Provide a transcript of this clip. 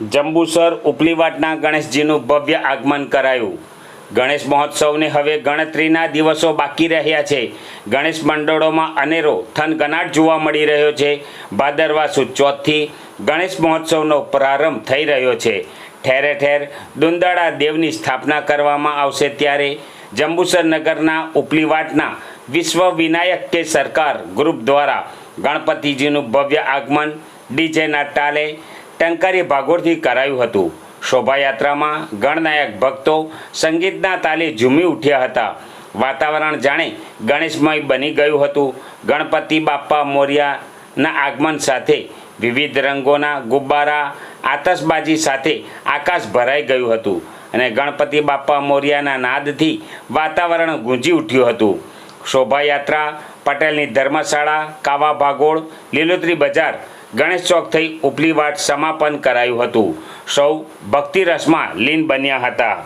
જંબુસર ઉપલીવાટના ગણેશજીનું ભવ્ય આગમન કરાયું. ગણેશ મહોત્સવને હવે ગણતરીના દિવસો બાકી રહ્યા છે. ગણેશ મંડળોમાં અનેરો થનગનાટ જોવા મળી રહ્યો છે. ભાદરવા સુદ ચોથથી ગણેશ મહોત્સવનો પ્રારંભ થઈ રહ્યો છે. ઠેરે ઠેર દુંદાળા દેવની સ્થાપના કરવામાં આવશે ત્યારે જંબુસર નગરના ઉપલીવાટના વિશ્વ વિનાયક કે સરકાર ગ્રુપ દ્વારા ગણપતિજીનું ભવ્ય આગમન ડીજેના તાલે ટંકારી ભાગોળથી કરાયું હતું. શોભાયાત્રામાં ગણનાયક ભક્તો સંગીતના તાલે ઝૂમી ઉઠ્યા હતા. વાતાવરણ જાણે ગણેશમય બની ગયું હતું. ગણપતિ બાપ્પા મોર્યાના આગમન સાથે વિવિધ રંગોના ગુબ્બારા, આતશબાજી સાથે આકાશ ભરાઈ ગયું હતું અને ગણપતિ બાપ્પા મોર્યાના નાદથી વાતાવરણ ગુંજી ઉઠ્યું હતું. શોભાયાત્રા, પટેલની ધર્મશાળા, કાવા ભાગોળ, લીલોતરી બજાર ગણેશ ચોક થઈ ઉપલીવાટ સમાપન કરાયું હતું. સૌ ભક્તિ રસમાં લીન બન્યા હતા.